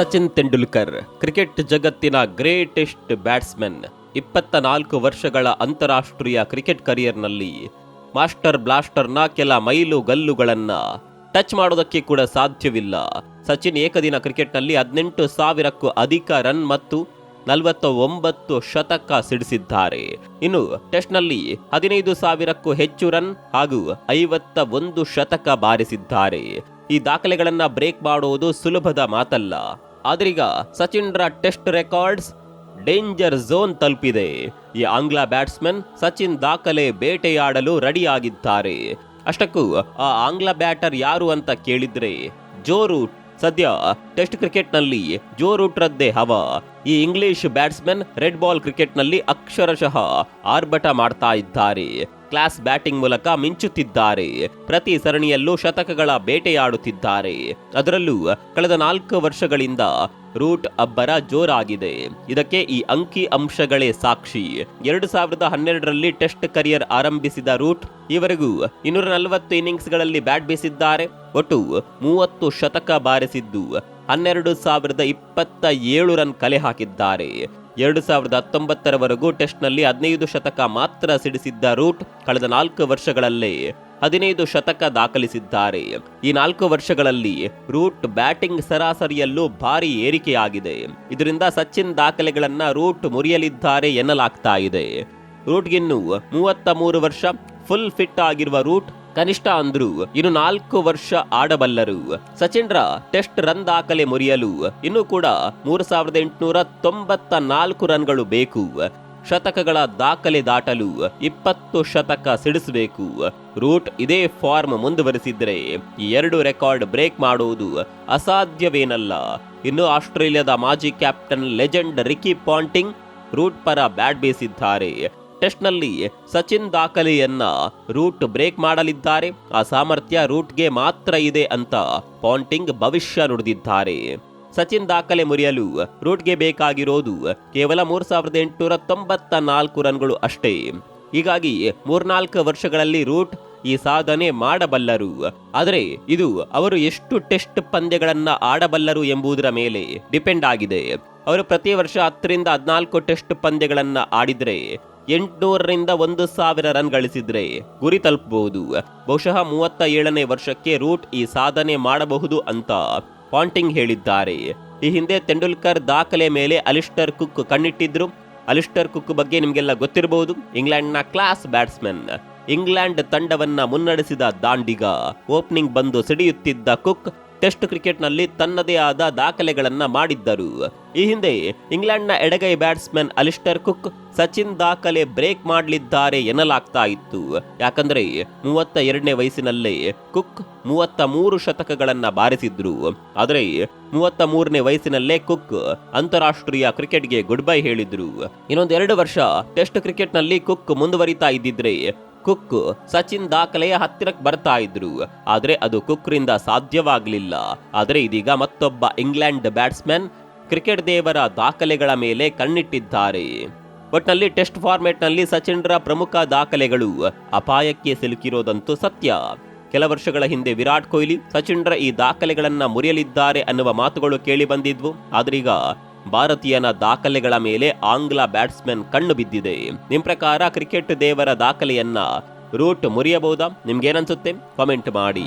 Sachin Tendulkar, cricket ಜಗತ್ತಿನ greatest batsman, ಇಪ್ಪತ್ತ ನಾಲ್ಕು ವರ್ಷಗಳ ಅಂತಾರಾಷ್ಟ್ರೀಯ ಕ್ರಿಕೆಟ್ ಕರಿಯರ್ನಲ್ಲಿ ಮಾಸ್ಟರ್ ಬ್ಲಾಸ್ಟರ್ನ ಕೆಲ ಮೈಲು ಗಲ್ಲುಗಳನ್ನು ಟಚ್ ಮಾಡೋದಕ್ಕೆ ಕೂಡ ಸಾಧ್ಯವಿಲ್ಲ. ಸಚಿನ್ ಏಕದಿನ ಕ್ರಿಕೆಟ್ನಲ್ಲಿ ಹದಿನೆಂಟು ಸಾವಿರಕ್ಕೂ ಅಧಿಕ ರನ್ ಮತ್ತು ನಲವತ್ತ ಒಂಬತ್ತು ಶತಕ ಸಿಡಿಸಿದ್ದಾರೆ. ಇನ್ನು ಟೆಸ್ಟ್ನಲ್ಲಿ ಹದಿನೈದು ಸಾವಿರಕ್ಕೂ ಹೆಚ್ಚು ರನ್ ಹಾಗೂ ಐವತ್ತ ಒಂದು ಶತಕ ಬಾರಿಸಿದ್ದಾರೆ. ಈ ದಾಖಲೆಗಳನ್ನು ಬ್ರೇಕ್ ಮಾಡುವುದು ಸುಲಭದ ಮಾತಲ್ಲ. ಆದ್ರೀಗ ಸಚಿನ್ರ ಟೆಸ್ಟ್ ರೆಕಾರ್ಡ್ಸ್ ಡೇಂಜರ್ ಝೋನ್ ತಲುಪಿದೆ. ಈ ಆಂಗ್ಲ ಬ್ಯಾಟ್ಸ್ಮನ್ ಸಚಿನ್ ದಾಖಲೆ ಬೇಟೆಯಾಡಲು ರೆಡಿಯಾಗಿದ್ದಾರೆ. ಅಷ್ಟಕ್ಕೂ ಆ ಆಂಗ್ಲ ಬ್ಯಾಟರ್ ಯಾರು ಅಂತ ಕೇಳಿದ್ರೆ ಜೋ ರೂಟ್ ಸದ್ಯ ಟೆಸ್ಟ್ ಕ್ರಿಕೆಟ್ನಲ್ಲಿ ಜೋ ರೂಟ್ರದ್ದೇ ಹವ. ಈ ಇಂಗ್ಲಿಷ್ ಬ್ಯಾಟ್ಸ್ಮನ್ ರೆಡ್ ಬಾಲ್ ಕ್ರಿಕೆಟ್ನಲ್ಲಿ ಅಕ್ಷರಶಃ ಆರ್ಭಟ ಮಾಡ್ತಾ ಇದ್ದಾರೆ. ಕ್ಲಾಸ್ ಬ್ಯಾಟಿಂಗ್ ಮೂಲಕ ಮಿಂಚುತ್ತಿದ್ದಾರೆ. ಪ್ರತಿ ಸರಣಿಯಲ್ಲೂ ಶತಕಗಳ ಬೇಟೆಯಾಡುತ್ತಿದ್ದಾರೆ. ಅದರಲ್ಲೂ ಕಳೆದ ನಾಲ್ಕು ವರ್ಷಗಳಿಂದ ರೂಟ್ ಅಬ್ಬರ ಜೋರಾಗಿದೆ. ಇದಕ್ಕೆ ಈ ಅಂಕಿ ಅಂಶಗಳೇ ಸಾಕ್ಷಿ. ಎರಡು ಸಾವಿರದ ಹನ್ನೆರಡರಲ್ಲಿ ಟೆಸ್ಟ್ ಕರಿಯರ್ ಆರಂಭಿಸಿದ ರೂಟ್, ಈವರೆಗೂ ಇನ್ನೂರ ನಲವತ್ತು ಇನ್ನಿಂಗ್ಸ್ಗಳಲ್ಲಿ ಬ್ಯಾಟ್ ಬೀಸಿದ್ದಾರೆ. ಒಟ್ಟು ಮೂವತ್ತು ಶತಕ ಬಾರಿಸಿದ್ದು. ಹನ್ನೆರಡು ಸಾವಿರದ ಇಪ್ಪತ್ತ ಏಳು ರನ್ ಕಲೆ ಹಾಕಿದ್ದಾರೆ. ಎರಡು ಸಾವಿರದ ಹತ್ತೊಂಬತ್ತರವರೆಗೂ ಟೆಸ್ಟ್ನಲ್ಲಿ ಹದಿನೈದು ಶತಕ ಮಾತ್ರ ಸಿಡಿಸಿದ್ದ ರೂಟ್ ಕಳೆದ ನಾಲ್ಕು ವರ್ಷಗಳಲ್ಲೇ ಹದಿನೈದು ಶತಕ ದಾಖಲಿಸಿದ್ದಾರೆ. ಈ ನಾಲ್ಕು ವರ್ಷಗಳಲ್ಲಿ ರೂಟ್ ಬ್ಯಾಟಿಂಗ್ ಸರಾಸರಿಯಲ್ಲೂ ಭಾರಿ ಏರಿಕೆಯಾಗಿದೆ. ಇದರಿಂದ ಸಚಿನ್ ದಾಖಲೆಗಳನ್ನ ರೂಟ್ ಮುರಿಯಲಿದ್ದಾರೆ ಎನ್ನಲಾಗ್ತಾ ಇದೆ. ರೂಟ್ಗಿನ್ನು ಮೂವತ್ತ ಮೂರು ವರ್ಷ ಫುಲ್ ಫಿಟ್ ಆಗಿರುವ ರೂಟ್ ಕನಿಷ್ಠ ಅಂದ್ರು ಇನ್ನು ನಾಲ್ಕು ವರ್ಷ ಆಡಬಲ್ಲರು. ಸಚಿನ್ರ ಟೆಸ್ಟ್ ರನ್ ದಾಖಲೆ ಮುರಿಯಲು ಇನ್ನು ಕೂಡ ಮೂರು ಸಾವಿರದ ಎಂಟುನೂರ ತೊಂಬತ್ತ ನಾಲ್ಕು ರನ್ಗಳು ಬೇಕು. ಶತಕಗಳ ದಾಖಲೆ ದಾಟಲು ಇಪ್ಪತ್ತು ಶತಕ ಸಿಡಿಸಬೇಕು. ರೂಟ್ ಇದೇ ಫಾರ್ಮ್ ಮುಂದುವರಿಸಿದ್ರೆ ಈ ಎರಡು ರೆಕಾರ್ಡ್ ಬ್ರೇಕ್ ಮಾಡುವುದು ಅಸಾಧ್ಯವೇನಲ್ಲ. ಇನ್ನು ಆಸ್ಟ್ರೇಲಿಯಾದ ಮಾಜಿ captain legend Ricky Ponting Root ಪರ ಬ್ಯಾಟ್ ಬೀಸಿದ್ದಾರೆ. ಟೆಸ್ಟ್ನಲ್ಲಿ ಸಚಿನ್ ದಾಖಲೆಯನ್ನ ರೂಟ್ ಬ್ರೇಕ್ ಮಾಡಲಿದ್ದಾರೆ. ಆ ಸಾಮರ್ಥ್ಯ ರೂಟ್ಗೆ ಮಾತ್ರ ಇದೆ ಅಂತ ಪಾಂಟಿಂಗ್ ಭವಿಷ್ಯ ನುಡಿದಿದ್ದಾರೆ. ಸಚಿನ್ ದಾಖಲೆ ಮುರಿಯಲು ರೂಟ್ಗೆ ಬೇಕಾಗಿರೋದು ಕೇವಲ ಮೂರ್ ಸಾವಿರದ ಎಂಟುನೂರ ತೊಂಬತ್ತ ನಾಲ್ಕು ರನ್ಗಳು ಅಷ್ಟೇ. ಹೀಗಾಗಿ ಮೂರ್ನಾಲ್ಕು ವರ್ಷಗಳಲ್ಲಿ ರೂಟ್ ಈ ಸಾಧನೆ ಮಾಡಬಲ್ಲರು. ಆದರೆ ಇದು ಅವರು ಎಷ್ಟು ಟೆಸ್ಟ್ ಪಂದ್ಯಗಳನ್ನು ಆಡಬಲ್ಲರು ಎಂಬುದರ ಮೇಲೆ ಡಿಪೆಂಡ್ ಆಗಿದೆ. ಅವರು ಪ್ರತಿ ವರ್ಷ ಹತ್ತರಿಂದ ಹದಿನಾಲ್ಕು ಟೆಸ್ಟ್ ಪಂದ್ಯಗಳನ್ನ ಆಡಿದ್ರೆ ಎಂಟುನೂರರಿಂದ ಒಂದು ಸಾವಿರ ರನ್ ಗಳಿಸಿದ್ರೆ ಗುರಿ ತಲುಪಬಹುದು. ಬಹುಶಃ ಮೂವತ್ತ ಏಳನೇ ವರ್ಷಕ್ಕೆ ರೂಟ್ ಈ ಸಾಧನೆ ಮಾಡಬಹುದು ಅಂತ ಪಾಂಟಿಂಗ್ ಹೇಳಿದ್ದಾರೆ. ಈ ಹಿಂದೆ ತೆಂಡೂಲ್ಕರ್ ದಾಖಲೆ ಮೇಲೆ ಅಲಿಸ್ಟರ್ ಕುಕ್ ಕಣ್ಣಿಟ್ಟಿದ್ರು. ಅಲಿಸ್ಟರ್ ಕುಕ್ ಬಗ್ಗೆ ನಿಮಗೆಲ್ಲ ಗೊತ್ತಿರಬಹುದು. ಇಂಗ್ಲೆಂಡ್ನ ಕ್ಲಾಸ್ ಬ್ಯಾಟ್ಸ್ಮನ್. ಇಂಗ್ಲೆಂಡ್ ತಂಡವನ್ನ ಮುನ್ನಡೆಸಿದ ದಾಂಡಿಗ ಓಪನಿಂಗ್ ಬಂದು ಸಿಡಿಯುತ್ತಿದ್ದ ಕುಕ್ ಟೆಸ್ಟ್ ಕ್ರಿಕೆಟ್ನಲ್ಲಿ ತನ್ನದೇ ಆದ ದಾಖಲೆಗಳನ್ನು ಮಾಡಿದ್ದರು. ಈ ಹಿಂದೆ ಇಂಗ್ಲೆಂಡ್ನ ಎಡಗೈ ಬ್ಯಾಟ್ಸ್ಮನ್ ಅಲಿಸ್ಟರ್ ಕುಕ್ ಸಚಿನ್ ದಾಖಲೆ ಬ್ರೇಕ್ ಮಾಡಲಿದ್ದಾರೆ ಎನ್ನಲಾಗ್ತಾ ಇತ್ತು. ಯಾಕಂದರೆ ಮೂವತ್ತ ಎರಡನೇ ವಯಸ್ಸಿನಲ್ಲೇ ಕುಕ್ ಮೂವತ್ತ ಮೂರು ಶತಕಗಳನ್ನು ಬಾರಿಸಿದ್ರು. ಆದರೆ ಮೂವತ್ತ ಮೂರನೇ ವಯಸ್ಸಿನಲ್ಲೇ ಕುಕ್ ಅಂತಾರಾಷ್ಟ್ರೀಯ ಕ್ರಿಕೆಟ್ಗೆ ಗುಡ್ ಬೈ ಹೇಳಿದ್ರು. ಇನ್ನೊಂದು ಎರಡು ವರ್ಷ ಟೆಸ್ಟ್ ಕ್ರಿಕೆಟ್ನಲ್ಲಿ ಕುಕ್ ಮುಂದುವರಿತಾ ಇದ್ದಿದ್ರೆ ಕುಕ್ ಸಚಿನ್ ದಾಖಲೆಯ ಹತ್ತಿರಕ್ಕೆ ಬರ್ತಾ ಇದ್ರು. ಆದರೆ ಅದು ಕುಕ್ರಿಂದ ಸಾಧ್ಯವಾಗಲಿಲ್ಲ. ಆದರೆ ಇದೀಗ ಮತ್ತೊಬ್ಬ ಇಂಗ್ಲೆಂಡ್ ಬ್ಯಾಟ್ಸ್ಮನ್ ಕ್ರಿಕೆಟ್ ದೇವರ ದಾಖಲೆಗಳ ಮೇಲೆ ಕಣ್ಣಿಟ್ಟಿದ್ದಾರೆ. ಒಟ್ನಲ್ಲಿ ಟೆಸ್ಟ್ ಫಾರ್ಮೆಟ್ನಲ್ಲಿ ಸಚಿನ್ರ ಪ್ರಮುಖ ದಾಖಲೆಗಳು. ಅಪಾಯಕ್ಕೆ ಸಿಲುಕಿರೋದಂತೂ ಸತ್ಯ. ಕೆಲ ವರ್ಷಗಳ ಹಿಂದೆ ವಿರಾಟ್ ಕೊಹ್ಲಿ ಸಚಿನ್ರ ಈ ದಾಖಲೆಗಳನ್ನು ಮುರಿಯಲಿದ್ದಾರೆ ಅನ್ನುವ ಮಾತುಗಳು ಕೇಳಿ ಬಂದಿದ್ವು. ಆದ್ರೀಗ ಭಾರತೀಯನ ದಾಖಲೆಗಳ ಮೇಲೆ ಆಂಗ್ಲ ಬ್ಯಾಟ್ಸ್ಮನ್ ಕಣ್ಣು ಬಿದ್ದಿದೆ. ನಿಮ್ಮ ಪ್ರಕಾರ ಕ್ರಿಕೆಟ್ ದೇವರ ದಾಖಲೆಯನ್ನ ರೂಟ್ ಮುರಿಯಬಹುದಾ? ನಿಮ್ಗೇನನ್ಸುತ್ತೆ? ಕಾಮೆಂಟ್ ಮಾಡಿ.